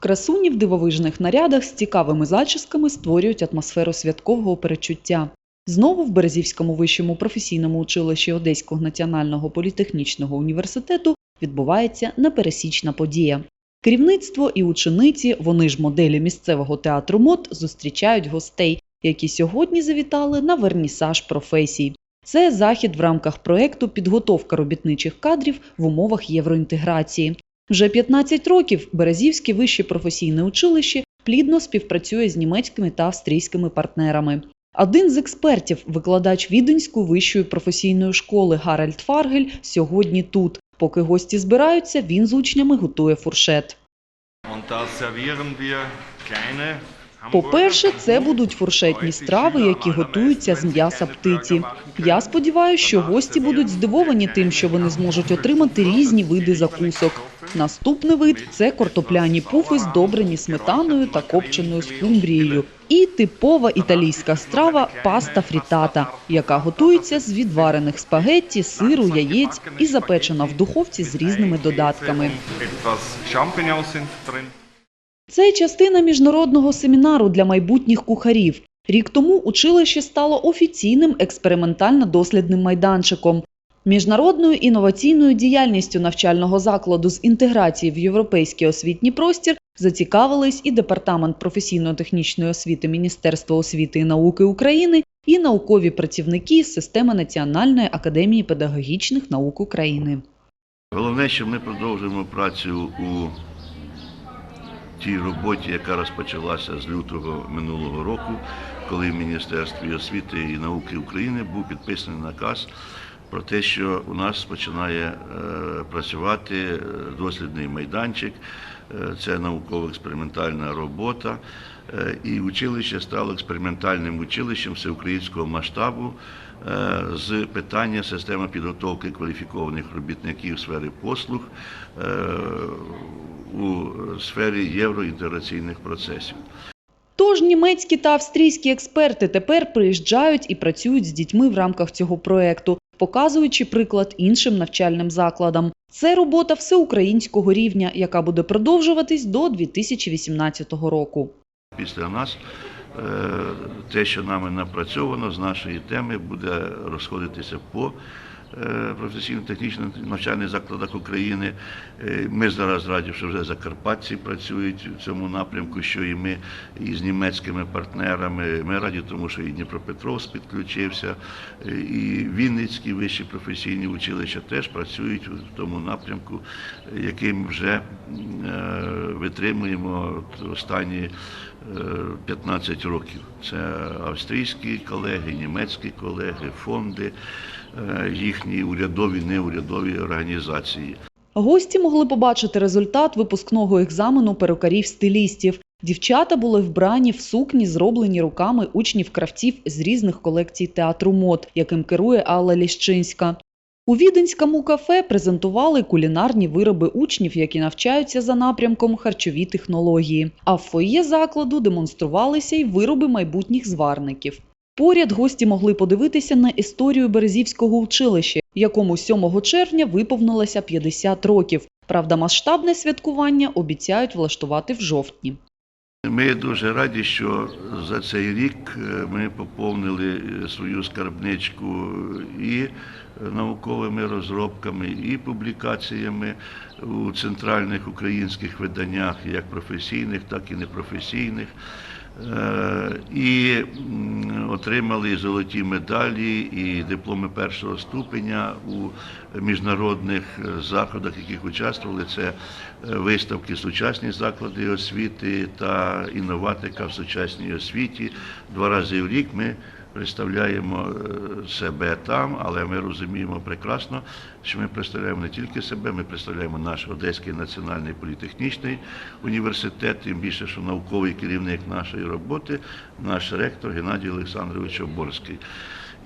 Красуні в дивовижних нарядах з цікавими зачісками створюють атмосферу святкового перечуття. Знову в Березівському вищому професійному училищі Одеського національного політехнічного університету відбувається непересічна подія. Керівництво і учениці, вони ж моделі місцевого театру мод, зустрічають гостей, які сьогодні завітали на вернісаж професій. Це захід в рамках проекту Підготовка робітничих кадрів в умовах євроінтеграції. Вже 15 років Березівське вище професійне училище плідно співпрацює з німецькими та австрійськими партнерами. Один з експертів, викладач Віденської вищої професійної школи Гаральд Фаргель, сьогодні тут. Поки гості збираються, він з учнями готує фуршет. Und da servieren wir kleine По-перше, це будуть фуршетні страви, які готуються з м'яса птиці. Я сподіваюся, що гості будуть здивовані тим, що вони зможуть отримати різні види закусок. Наступний вид це картопляні пуфи, здобрені сметаною та копченою скумбрією. І типова італійська страва паста фрітата, яка готується з відварених спагетті, сиру, яєць і запечена в духовці з різними додатками. Це частина міжнародного семінару для майбутніх кухарів. Рік тому училище стало офіційним експериментально-дослідним майданчиком. Міжнародною інноваційною діяльністю навчального закладу з інтеграції в європейський освітній простір зацікавились і Департамент професійно-технічної освіти Міністерства освіти і науки України, і наукові працівники системи Національної академії педагогічних наук України. Головне, що ми продовжуємо працю у тій роботі, яка розпочалася з лютого минулого року, коли в Міністерстві освіти і науки України був підписаний наказ про те, що у нас починає е, працювати е, дослідний майданчик, е, це науково-експериментальна робота. І училище стало експериментальним училищем всеукраїнського масштабу з питання системи підготовки кваліфікованих робітників сфери послуг е, у сфері євроінтеграційних процесів. Тож німецькі та австрійські експерти тепер приїжджають і працюють з дітьми в рамках цього проекту, показуючи приклад іншим навчальним закладам. Це робота всеукраїнського рівня, яка буде продовжуватись до 2018 року. Після нас е, те, що нами напрацьовано з нашої теми, буде розходитися по е, професійно-технічних навчальних закладах України. Е, Ми зараз раді, що вже закарпатці працюють в цьому напрямку, що і ми і з німецькими партнерами. Ми раді, тому що і Дніпропетровськ підключився, е, і Вінницькі вищі професійні училища теж працюють в тому напрямку, е, який ми вже е, витримуємо останні е, 15 років. Це австрійські колеги, німецькі колеги, фонди, е, їхні урядові, неурядові організації. Гості могли побачити результат випускного екзамену перукарів-стилістів. Дівчата були вбрані в сукні, зроблені руками учнів-кравців з різних колекцій театру мод, яким керує Алла Ліщинська. У віденському кафе презентували кулінарні вироби учнів, які навчаються за напрямком харчові технології. А в фоє закладу демонструвалися й вироби майбутніх зварників. Поряд гості могли подивитися на історію Березівського училища, якому 7 червня виповнилося 50 років. Правда, масштабне святкування обіцяють влаштувати в жовтні. Ми дуже раді, що за цей рік е, ми поповнили е, свою скарбничку і науковими розробками, і публікаціями у центральних українських виданнях, як професійних, так і непрофесійних. Е, І отримали золоті медалі і дипломи першого ступеня у міжнародних е, заходах, яких участвували. Це е, виставки Сучасні заклади освіти та інноватика в сучасній освіті. Два рази в рік ми представляємо е, себе там, але ми розуміємо прекрасно, що ми представляємо не тільки себе, ми представляємо наш Одеський національний політехнічний університет, тим більше, що науковий керівник нашої роботи, наш ректор Геннадій Олександрович Оборський.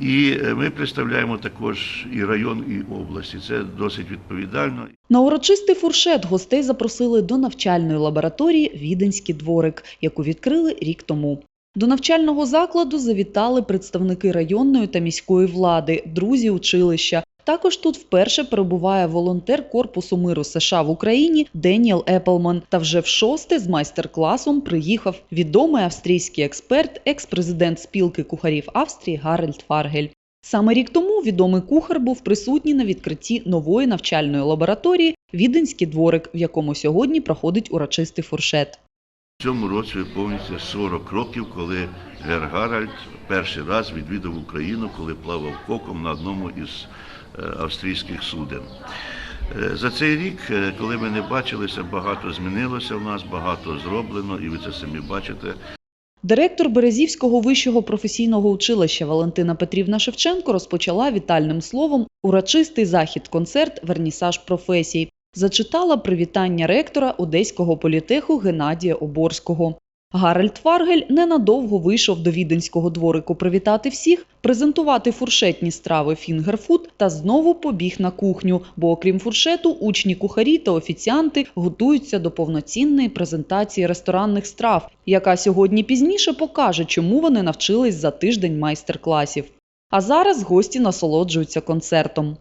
І е, ми представляємо також і район, і області. Це досить відповідально. На урочистий фуршет гостей запросили до навчальної лабораторії Віденський дворик, яку відкрили рік тому. До навчального закладу завітали представники районної та міської влади, друзі училища, Також тут вперше перебуває волонтер Корпусу миру США в Україні Деніел Еплман. Та вже в шосте з майстер-класом приїхав відомий австрійський експерт, екс-президент спілки кухарів Австрії Гарольд Фаргель. Саме рік тому відомий кухар був присутній на відкритті нової навчальної лабораторії Віденський дворик, в якому сьогодні проходить урочистий фуршет. Цьому році виповнюється 40 років, коли Гер Гаральд перший раз відвідав Україну, коли плавав коком на одному із е, австрійських суден. Е, За цей рік, е, коли ми не бачилися, багато змінилося в нас, багато зроблено, і ви це самі бачите. Директор Березівського вищого професійного училища Валентина Петрівна Шевченко розпочала вітальним словом урочистий захід-концерт Вернісаж професій. Зачитала привітання ректора Одеського політеху Геннадія Оборського. Гарольд Фаргель ненадовго вийшов до віденського дворику привітати всіх, презентувати фуршетні страви фінгерфуд та знову побіг на кухню. Бо окрім фуршету, учні кухарі та офіціанти готуються до повноцінної презентації ресторанних страв, яка сьогодні пізніше покаже, чому вони навчились за тиждень майстер-класів. А зараз гості насолоджуються концертом.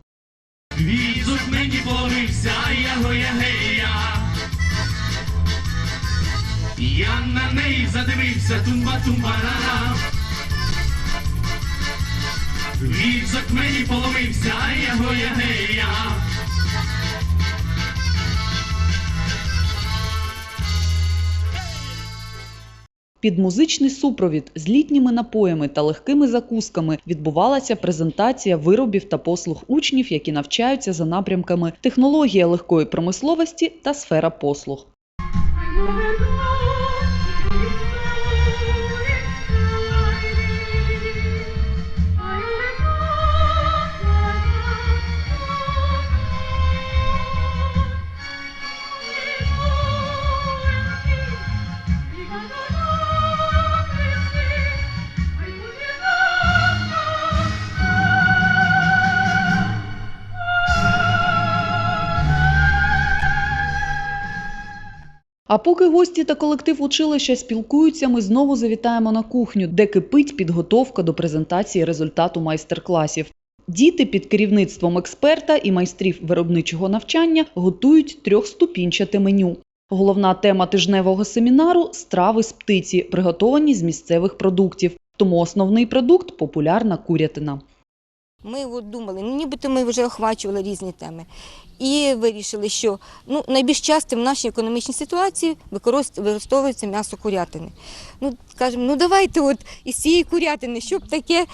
Візок тумбарара. Візок мені половився, я гоя гея. Під музичний супровід з літніми напоями та легкими закусками відбувалася презентація виробів та послуг учнів, які навчаються за напрямками технологія легкої промисловості та сфера послуг. А поки гості та колектив училища спілкуються, ми знову завітаємо на кухню, де кипить підготовка до презентації результату майстер-класів. Діти під керівництвом експерта і майстрів виробничого навчання готують трьохступінчате меню. Головна тема тижневого семінару страви з птиці, приготовані з місцевих продуктів. Тому основний продукт популярна курятина. Ми от думали, ну нібито ми вже охвачували різні теми. І вирішили, що ну, найбільш часто в нашій економічній ситуації використовується м'ясо курятини. Ну, кажемо, ну давайте от із цієї курятини, щоб таке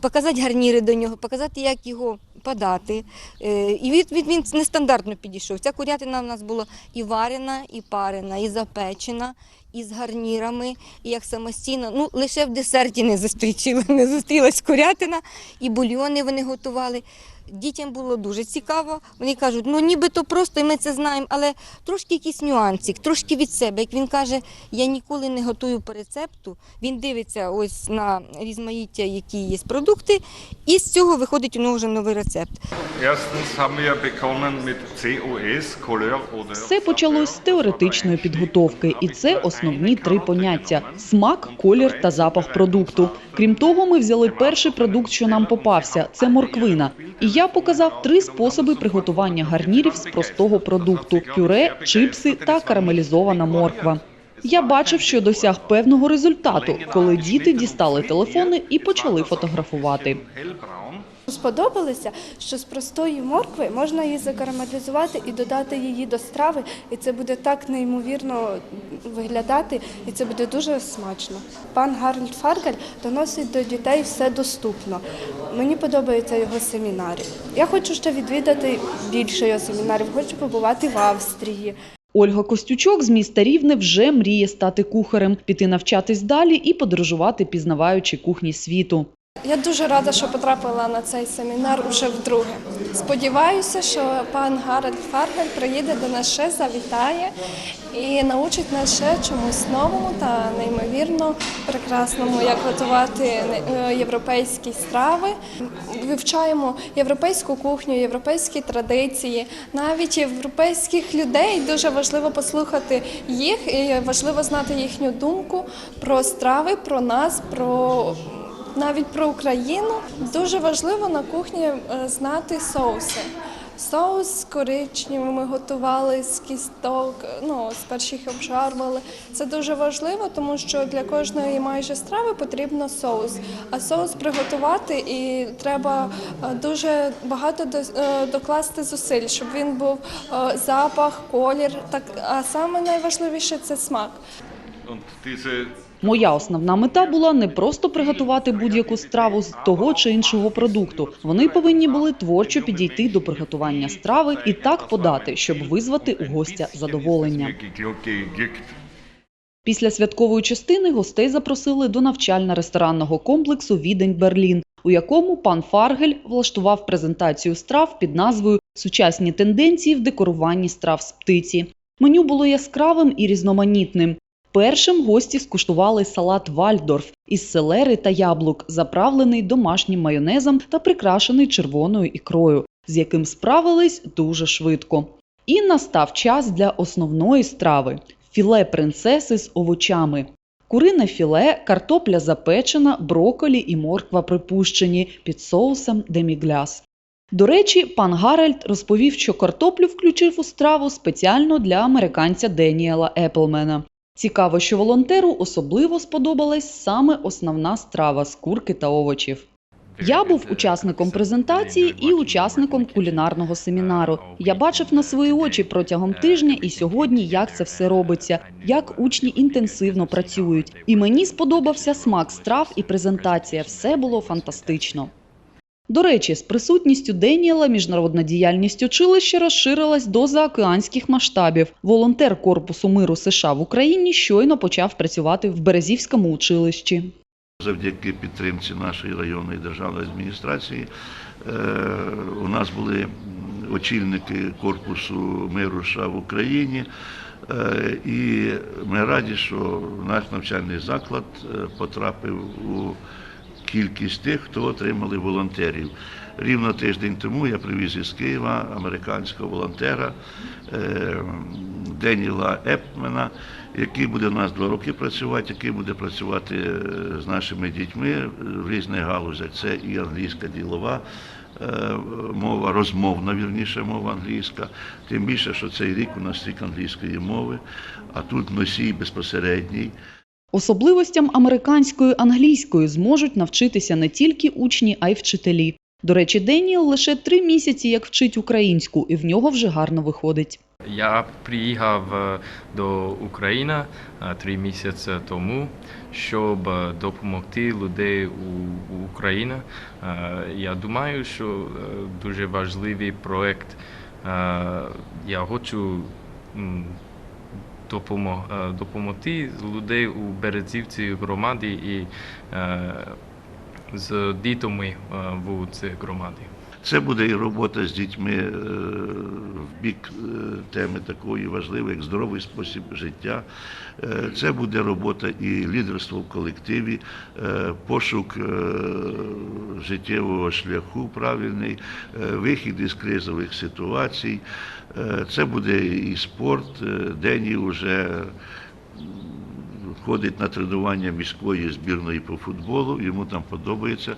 показати гарніри до нього, показати, як його подати. Е, І від, він нестандартно підійшов. Ця курятина в нас була і варена, і парена, і запечена, і з гарнірами, і як самостійно. Ну, лише в десерті не зустрічили, не зустрілась курятина, і бульйони вони готували. Дітям було дуже цікаво. Вони кажуть, ну нібито просто, і ми це знаємо, але трошки якийсь нюансик, трошки від себе. Як він каже, я ніколи не готую по рецепту. Він дивиться ось на різмаїття, які є продукти, і з цього виходить у нього вже новий рецепт. Все почалось з теоретичної підготовки, і це основні три поняття: смак, колір та запах продукту. Крім того, ми взяли перший продукт, що нам попався це морквина. І я показав три способи приготування гарнірів з простого продукту: пюре, чипси та карамелізована морква. Я бачив, що досяг певного результату, коли діти дістали телефони і почали фотографувати. Сподобалося, що з простої моркви можна її закарамелізувати і додати її до страви, і це буде так неймовірно виглядати, і це буде дуже смачно. Пан Гарольд Фаргель доносить до дітей все доступно. Мені подобаються його семінари. Я хочу ще відвідати більше його семінарів, хочу побувати в Австрії. Ольга Костючок з міста Рівне вже мріє стати кухарем, піти навчатись далі і подорожувати, пізнаваючи кухні світу. Я дуже рада, що потрапила на цей семінар уже вдруге. Сподіваюся, що пан Гарольд Фаргель приїде до нас ще, завітає і научить нас ще чомусь новому та неймовірно прекрасному, як готувати е, європейські страви. Вивчаємо європейську кухню, європейські традиції, навіть європейських людей. Дуже важливо послухати їх і важливо знати їхню думку про страви, про нас, про навіть про Україну дуже важливо на кухні е, знати соуси. Соус з коричневим ми готували з кісток, ну спершу їх обжарвали. Це дуже важливо, тому що для кожної майже страви потрібно соус. А соус приготувати і треба е, дуже багато до- е, докласти зусиль, щоб він був е, запах, колір. Так а саме найважливіше це смак. Моя основна мета була не просто приготувати будь-яку страву з того чи іншого продукту. Вони повинні були творчо підійти до приготування страви і так подати, щоб визвати у гостя задоволення. Після святкової частини гостей запросили до навчально-ресторанного комплексу Відень Берлін, у якому пан Фаргель влаштував презентацію страв під назвою Сучасні тенденції в декоруванні страв з птиці. Меню було яскравим і різноманітним. Першим гості скуштували салат Вальдорф із селери та яблук, заправлений домашнім майонезом та прикрашений червоною ікрою, з яким справились дуже швидко. І настав час для основної страви філе принцеси з овочами. Курине філе, картопля запечена, броколі і морква припущені під соусом демігляс. До речі, пан Гаральд розповів, що картоплю включив у страву спеціально для американця Деніела Еплмена. Цікаво, що волонтеру особливо сподобалась саме основна страва з курки та овочів. Я був учасником презентації і учасником кулінарного семінару. Я бачив на свої очі протягом тижня і сьогодні, як це все робиться, як учні інтенсивно працюють. І мені сподобався смак страв і презентація. Все було фантастично. До речі, з присутністю Деніела міжнародна діяльність училища розширилась до заокеанських масштабів. Волонтер Корпусу миру США в Україні щойно почав працювати в Березівському училищі. Завдяки підтримці нашої районної державної адміністрації е, у нас були очільники корпусу миру США в Україні. Е, І ми раді, що наш навчальний заклад е, потрапив у кількість тих, хто отримали волонтерів. Рівно тиждень тому я привіз із Києва американського волонтера е, Деніла Епмена, який буде у нас два роки працювати, який буде працювати е, з нашими дітьми в різних галузях. Це і англійська ділова е, мова, розмовна, вірніше мова англійська. Тим більше, що цей рік у нас рік англійської мови, а тут носій безпосередній. Особливостям американської англійської зможуть навчитися не тільки учні, а й вчителі. До речі, Деніел лише три місяці як вчить українську, і в нього вже гарно виходить. Я приїхав е, до України е, три місяці тому, щоб е, допомогти людей у, Україні. Я думаю, що дуже важливий проект. Я хочу допомогти людей у Березівці громаді і е, з дітьми е, в цій громаді. Це буде і робота з дітьми е, в бік е, теми такої важливої, як здоровий спосіб життя. Е, Це буде робота і лідерство в колективі, е, пошук е, життєвого шляху правильний, е, вихід із кризових ситуацій. Е, Це буде і спорт. Е, Дені вже ходить на тренування міської збірної по футболу, йому там подобається.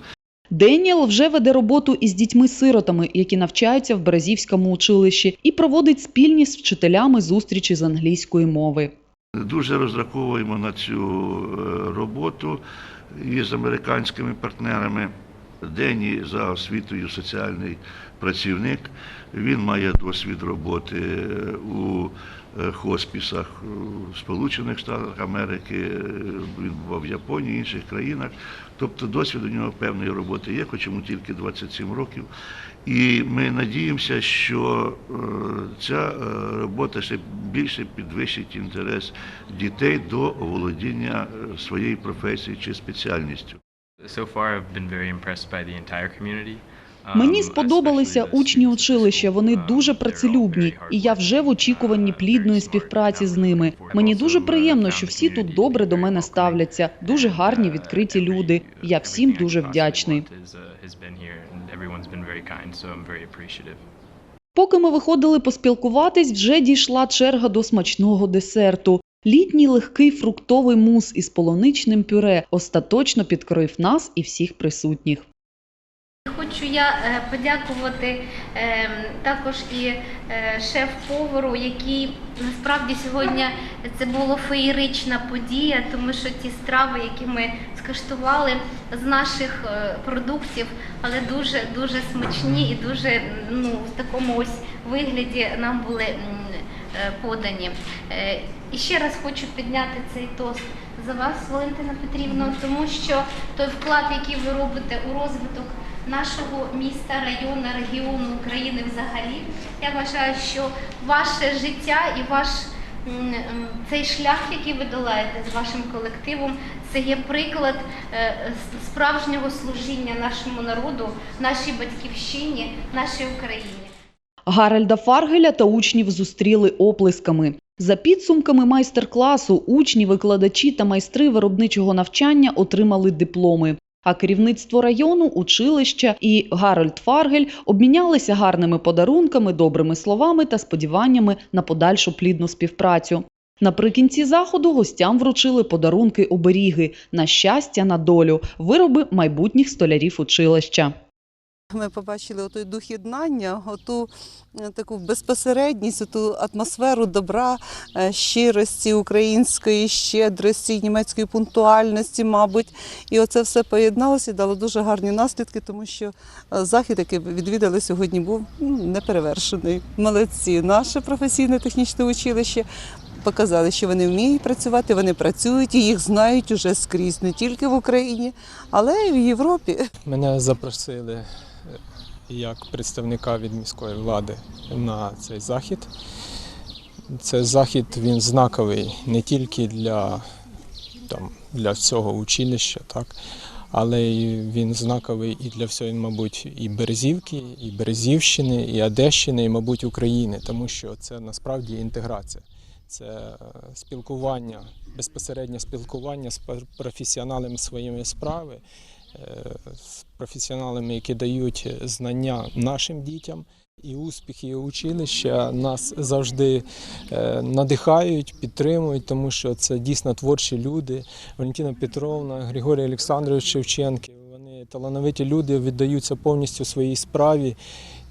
Деніел вже веде роботу із дітьми-сиротами, які навчаються в Березівському училищі, і проводить спільні з вчителями зустрічі з англійської мови. Дуже розраховуємо на цю е, роботу із американськими партнерами. Дені за освітою соціальний працівник. Він має досвід роботи у е, хоспісах у Сполучених Штатах Америки, е, він був в Японії, інших країнах. Тобто досвід у нього певної роботи є, хоч йому тільки 27 років. І ми надіємося, що е, ця е, робота ще більше підвищить інтерес дітей до володіння е, своєю професією чи спеціальністю. So far, I've been very impressed by the entire community. Мені сподобалися учні училища. Вони дуже працелюбні, і я вже в очікуванні плідної співпраці з ними. Мені дуже приємно, що всі тут добре до мене ставляться. Дуже гарні, відкриті люди. Я всім дуже вдячний. Поки ми виходили поспілкуватись, вже дійшла черга до смачного десерту. Літній легкий фруктовий мус із полуничним пюре остаточно підкорив нас і всіх присутніх. Хочу я е, подякувати е, також і е, шеф-повару, який насправді сьогодні це була феєрична подія, тому що ті страви, які ми скаштували з наших продуктів, але дуже дуже смачні і дуже ну, в такому ось вигляді нам були подані. І ще раз хочу підняти цей тост за вас, Валентина Петрівна, тому що той вклад, який ви робите у розвиток нашого міста, району, регіону України взагалі. Я вважаю, що ваше життя і ваш цей шлях, який ви долаєте з вашим колективом, це є приклад е, справжнього служіння нашому народу, нашій батьківщині, нашій Україні. Гаральда Фаргеля та учнів зустріли оплесками. За підсумками майстер-класу учні, викладачі та майстри виробничого навчання отримали дипломи. А керівництво району, училища і Гарольд Фаргель обмінялися гарними подарунками, добрими словами та сподіваннями на подальшу плідну співпрацю. Наприкінці заходу гостям вручили подарунки оберіги на щастя, на долю, вироби майбутніх столярів училища. Ми побачили отой дух єднання, оту е, таку безпосередність, ту атмосферу добра, е, щирості, української щедрості, німецької пунктуальності, мабуть. І оце все поєдналося і дало дуже гарні наслідки, тому що е, захід, який відвідали сьогодні, був ну, неперевершений. Молодці, наше професійне технічне училище. Показали, що вони вміють працювати, вони працюють і їх знають уже скрізь, не тільки в Україні, але й в Європі. Мене запросили як представника від міської влади на цей захід. Цей захід він знаковий не тільки для, там, для всього училища, так, але він знаковий і для всього, мабуть, і Березівки, і Березівщини, і Одещини, і, мабуть, України, тому що це насправді інтеграція. Це спілкування, безпосереднє спілкування з професіоналами своєї справи, з професіоналами, які дають знання нашим дітям. І успіхи училища нас завжди е, надихають, підтримують, тому що це дійсно творчі люди. Валентина Петровна, Григорій Олександрович Шевченки. Вони талановиті люди, віддаються повністю своїй справі.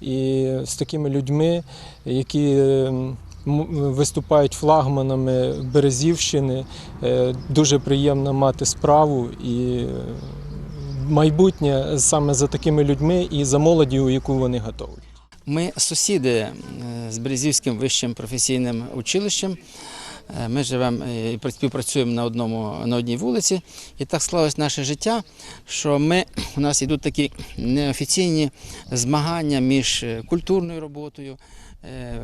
І з такими людьми, які виступають флагманами Березівщини, е, дуже приємно мати справу і майбутнє саме за такими людьми і за молоддю, яку вони готові. Ми сусіди е, з Березівським вищим професійним училищем. Е, Ми живемо е, і співпрацюємо на одному на одній вулиці, і так склалось наше життя, що ми у нас йдуть такі неофіційні змагання між культурною роботою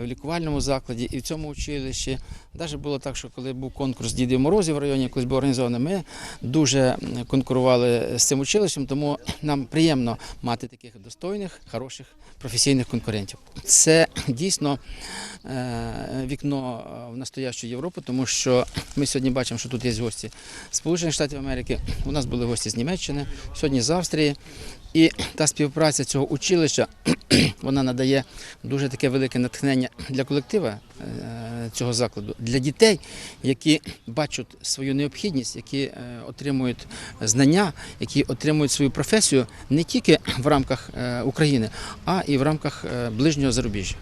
в лікувальному закладі і в цьому училищі. Навіть було так, що коли був конкурс Дідів Морозів в районі, колись був організований, ми дуже конкурували з цим училищем, тому нам приємно мати таких достойних, хороших професійних конкурентів. Це дійсно е, вікно в настоящу Європу, тому що ми сьогодні бачимо, що тут є гості Сполучених Штатів. У нас були гості з Німеччини, сьогодні з Австрії. І та співпраця цього училища вона надає дуже таке велике натхнення для колектива е, цього закладу, для дітей, які бачать свою необхідність, які е, отримують знання, які отримують свою професію не тільки в рамках е, України, а і в рамках ближнього зарубіжжя.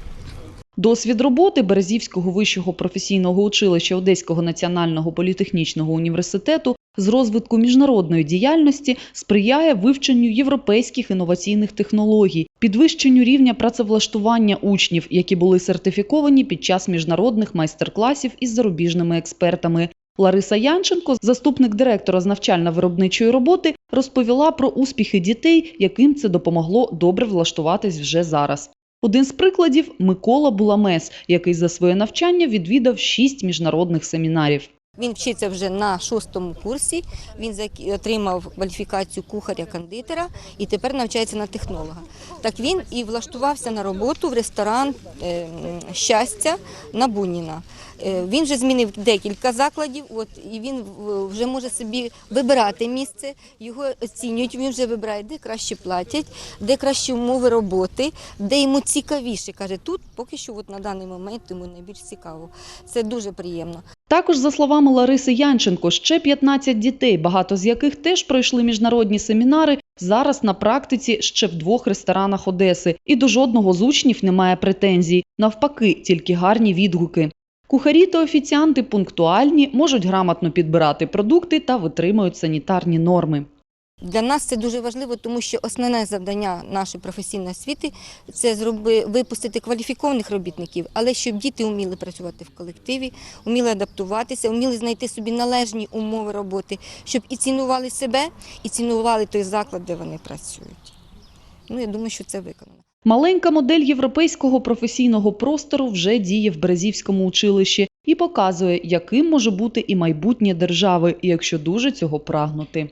Досвід роботи Березівського вищого професійного училища Одеського національного політехнічного університету з розвитку міжнародної діяльності сприяє вивченню європейських інноваційних технологій, підвищенню рівня працевлаштування учнів, які були сертифіковані під час міжнародних майстер-класів із зарубіжними експертами. Лариса Янченко, заступник директора з навчально-виробничої роботи, розповіла про успіхи дітей, яким це допомогло добре влаштуватись вже зараз. Один з прикладів Микола Буламес, який за своє навчання відвідав шість міжнародних семінарів. Він вчиться вже на шостому курсі. Він отримав кваліфікацію кухаря-кондитера і тепер навчається на технолога. Так він і влаштувався на роботу в ресторан е, щастя на Буніна. Е, Він вже змінив декілька закладів, от і він вже може собі вибирати місце. Його оцінюють. Він вже вибирає, де краще платять, де кращі умови роботи, де йому цікавіше. каже, тут поки що, от на даний момент йому найбільш цікаво. Це дуже приємно. Також, за словами Лариси Янченко, ще 15 дітей, багато з яких теж пройшли міжнародні семінари, зараз на практиці ще в двох ресторанах Одеси. І до жодного з учнів немає претензій. Навпаки, тільки гарні відгуки. Кухарі та офіціанти пунктуальні, можуть грамотно підбирати продукти та витримують санітарні норми. Для нас це дуже важливо, тому що основне завдання нашої професійної освіти це зроби випустити кваліфікованих робітників, але щоб діти вміли працювати в колективі, вміли адаптуватися, вміли знайти собі належні умови роботи, щоб і цінували себе, і цінували той заклад, де вони працюють. Ну я думаю, що це виконано. Маленька модель європейського професійного простору вже діє в Березівському училищі і показує, яким може бути і майбутнє держави, якщо дуже цього прагнути.